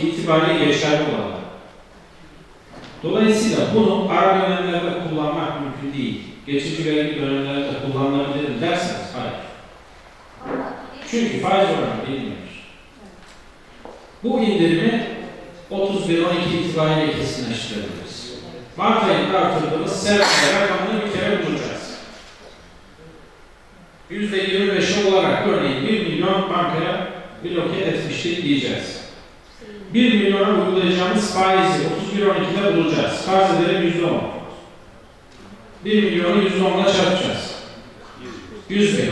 2012 itibariyle geçerli olanlar. Dolayısıyla bunu ara dönemlerde kullanmak mümkün değil. Geçici vergi dönemlerde kullanılabilir derseniz hayır. Çünkü faiz oranı bilmiyoruz. Bu indirimi 31-12 itibariyle kesinleştirebiliriz. Mart ayında artırdığımız sermaye rakamını bir kere bulacağız. %25'i olarak örneğin 1 milyon bankaya bloke etmiştik diyeceğiz. 1 milyona uygulayacağımız faizi 31-12'de bulacağız. Farz edelim %10. 1 milyonu %10'la çarpacağız. 100 bin.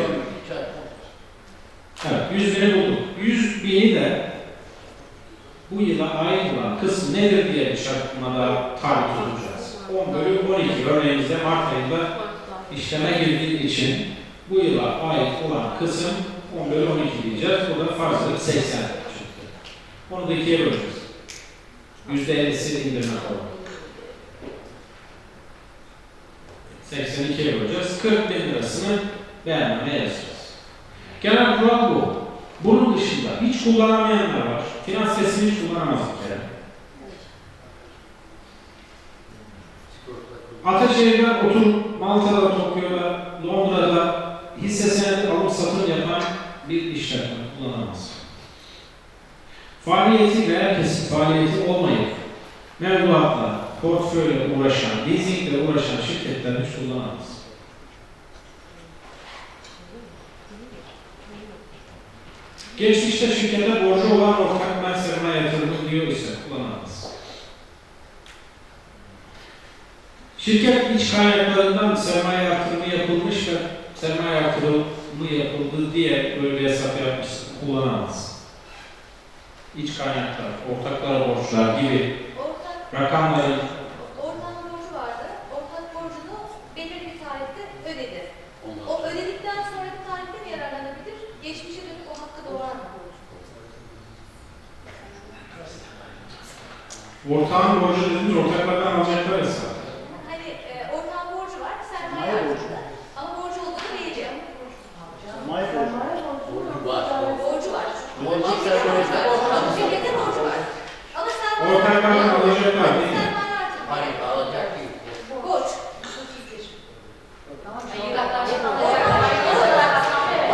Evet, 100 bini bulduk. 100 bini de bu yıla ait olan kısmı nedir diye bir şartnamada tabi tutacağız. 10 bölü 12 örneğimizde Mart ayında işleme girdiği için bu yıla ait olan kısım 10 bölü 12 diyeceğiz. Bu da farzlık 80 Onu da ikiye böleceğiz. %50'sini indirme olarak. 82'ye böleceğiz. 40 bin lirasını beğenmeye yazacağız. Genel kural bu. Bunun dışında hiç kullanamayanlar var. Finans sesini hiç kullanamaz bir kere. Ataşehir'den oturup Malta'da, Tokyo'da, Londra'da hisse senedi alım satım yapan bir işletme kullanamaz. Faaliyeti veya kesin faaliyeti olmayıp mevduatla, portföyle uğraşan, leasingle uğraşan şirketler hiç kullanamaz. Geçmişte şirkete borcu olan ortak ben sermaye yatırımı diyor ise kullanamaz. Şirket iç kaynaklarından sermaye yatırımı yapılmış ve sermaye yatırımı yapıldı diye böyle hesap yapmış kullanamaz. İç kaynaklar, ortaklara borçlar gibi Ortak, rakamları ortak borcu vardı. Ortak borcunu belirli bir tarihte ödedi. O ödedikten sonraki tarihte mi yararlanabilir? Geçmişe dönük o hakkı doğuran mı? ortağın borcu dediğimiz ortaklardan alacaklar hesap. Hani e, ortağın borcu var, sermaye Sermaye borcu. harcadı. Ama borcu olduğunu belirliyor. Sermaye borcu. Var. Borcu var. Borcu Ama sermaye borcu var. borcu. Ama şirkete borcu var. Ama sermaye Ortaklardan alacaklar değil mi? Sermaye harcadı. Hayır, alacak değil. Borç.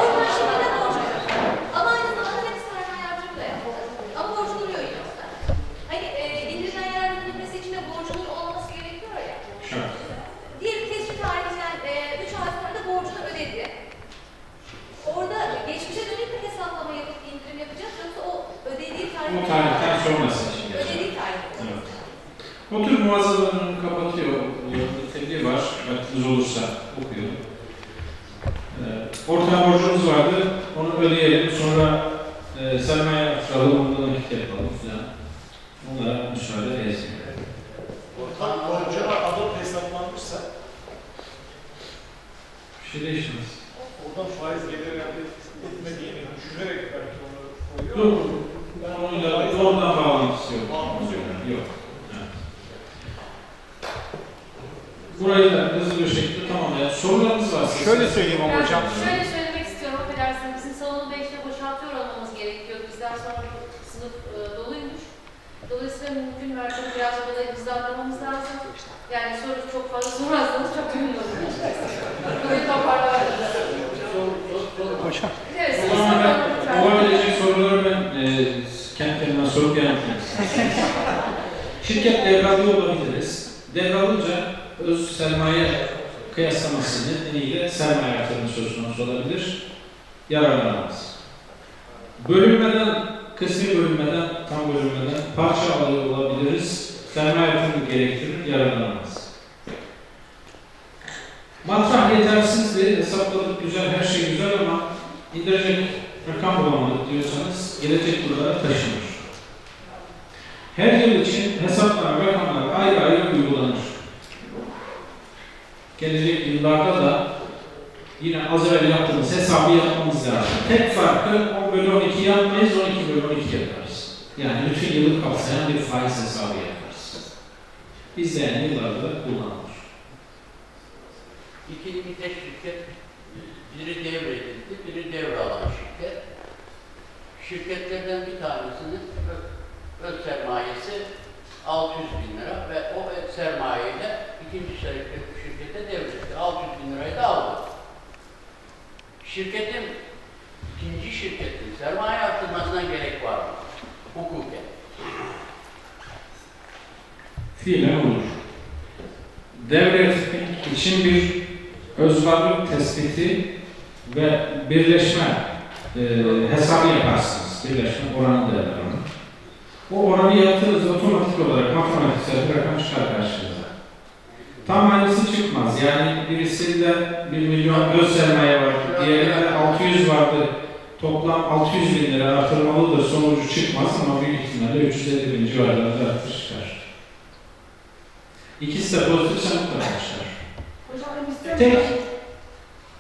Ortak şirkete borcu var. Ama aynı zamanda hep sermaye harcımı da yaptı. Ama borcu duruyor yine orada. Hani e, indirilen yararlanabilmesi için de borcunun olması gerekiyor ya. Şart. Diğer tescil tarihinden 3 ay sonra da borcunu ödedi. Orada geçmişe dönük bir hesaplama yapıp indirim yapacağız yoksa o Bu tarihten sonrası için. Evet. O tür muazzalarını kapatıyor. Niteliği var. Vaktiniz olursa okuyor. Ee, orta borcumuz vardı. Onu ödeyelim. Sonra e, sermaye artıralım. Ondan nakit yapalım falan. Onlara müsaade edeceğiz. Ortak borcu alıp hesaplanmışsa Bir şey değişmez. oradan faiz gelir elde etmediğini düşünerek belki onu koyuyor. Yok. Onunla doğrudan bağlantısı yok. Evet. Burayı da hızlı bir şekilde tamamlayalım. Sorularınız varsa. Şöyle söyleyeyim ama hocam. Şöyle söylemek istiyorum, affedersiniz. Bizim salonu 5'te boşaltıyor olmamız gerekiyordu. Bizden sonra sınıf e, doluymuş. Dolayısıyla mümkün mertebe biraz olayı hızlandırmamız lazım. Yani soru çok fazla sorarsanız çok memnun olurum. Burayı toparlamadınız. Hocam. Evet, O siz zaman ben toparlayın lütfen. olabilecek soruları ben e, sorup yanıtlayayım. Şirket devralıyor olabiliriz. Devralınca öz sermaye kıyaslaması nedeniyle sermaye artırımı söz konusu olabilir. Yararlanamaz. Bölünmeden, kısmi bölünmeden, tam bölünmeden parça alıyor olabiliriz. Sermaye artırımı gerektirir, yararlanamaz. Matrah yetersizdi, hesapladık güzel, her şey güzel ama indirecek rakam bulamadık diyorsanız gelecek yıllara taşınır. Her yıl için hesaplanan rakamlar ayrı ayrı uygulanır. Gelecek yıllarda da yine az evvel yaptığımız hesabı yapmamız lazım. Tek farkı 10 bölü 12 yapmayız, 12 bölü 12 yaparız. Yani bütün yılı kapsayan bir faiz hesabı yaparız. İzleyen yıllarda da kullanılır. İki bir tek şirket, biri devredildi, biri devralan şirket. Şirketlerden bir tanesinin öz sermayesi 600 bin lira ve o sermayeyle ikinci şirket, şirkete devretti. 600 bin lirayı da aldı. Şirketin, ikinci şirketin sermaye arttırmasına gerek var mı? Hukuken. Fiilen olur. Devretmek için bir özvarlık tespiti ve birleşme e, hesabı yaparsınız. Birleşme oranı derler ona. O oranı yaptığınızda otomatik olarak matematiksel bir rakam çıkar karşınıza. Tam aynısı çıkmaz. Yani birisinde 1 milyon öz sermaye var, diğerinde 600 vardı. Toplam 600 bin lira artırmalıdır sonucu çıkmaz ama büyük ihtimalle 350 bin civarlarında artış çıkar. İkisi de çıkar. Hocam emisyon Tek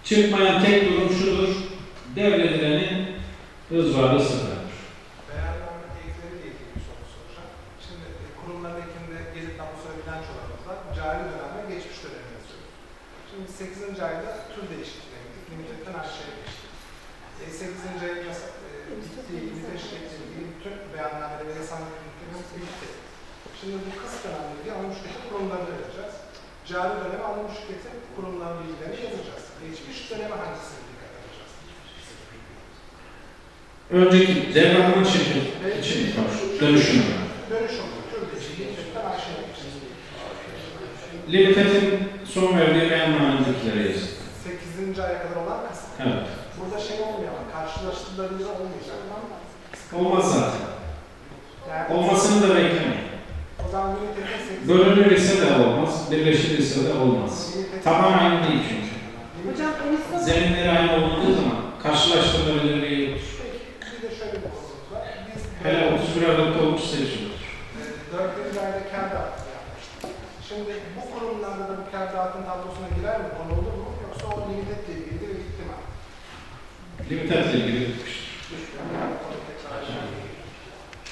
çıkmayan tek durum şudur. Devredilenin öz varlığı sıfırdır. Beyanname ekleri ile ilgili bir soru soracağım. Şimdi e, kurumların ekinde gelir tablosu ve bilançolarımız var. Cari dönem ve geçmiş dönemi yazıyoruz. Şimdi 8. ayda tür değişikliğine gittik. Limitetten aşağıya geçtik. E, 8. ayın yasa, e, bittiği, limite şirketle ilgili bütün beyannameleri ve yasal yükümlülüklerimiz bitti. Şimdi bu kısa dönemde ilgili alınmış şirketin kurumlarını vereceğiz. Cari döneme alınmış şirketin kurumların bilgilerini yazacağız. Geçmiş döneme hangisini dikkat edeceğiz? Önceki devranın şirket için konuş. Dönüşüm. Dönüşüm, tür değişikliği, limitetten aşağıya geçeceğiz. Limitet'in son verdiği beyannamedekileri yazın. 8. aya kadar olan kısım. Evet. Burada şey olmuyor ama karşılaştırılabilir olmayacak. Olmaz zaten. Yani Olmasını da beklemeyin. O zaman United'in 8. Bölünür ise de olmaz, birleşir ise de olmaz. Taban aynı değil çünkü. Hocam emisyon Zeminleri aynı olduğu zaman karşılaştırılabilirliği yoktur. Bir de şöyle bir konumuz var. Biz Hele 31 Aralık'ta olursa seçilir. Şimdi bu kurumlarda da bu kar dağıtım tablosuna girer mi? Konu olur mu? Yoksa o United'le ilgili de bitti mi? Limitet'le ilgili.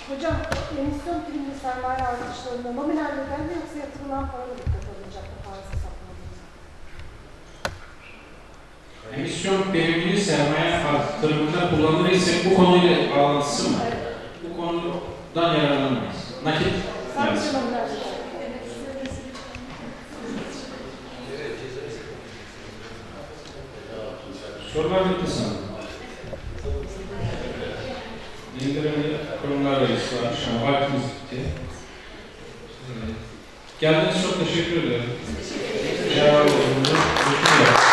Hocam emisyon primli sermaye artışlarında nominal bedel mi yoksa yatırılan para mı dikkat alınacak bu faiz hesaplarında? Emisyon primini sermaye artırımında kullanılır ise bu konuyla bağlantısı mı? Bu konudan yararlanmayız. Nakit Sadece nominal Sorular bitti sanırım. İndirimli kurumlar varmış ama vaktimiz bitti. Geldiğiniz çok teşekkür ederim. Teşekkür ederim.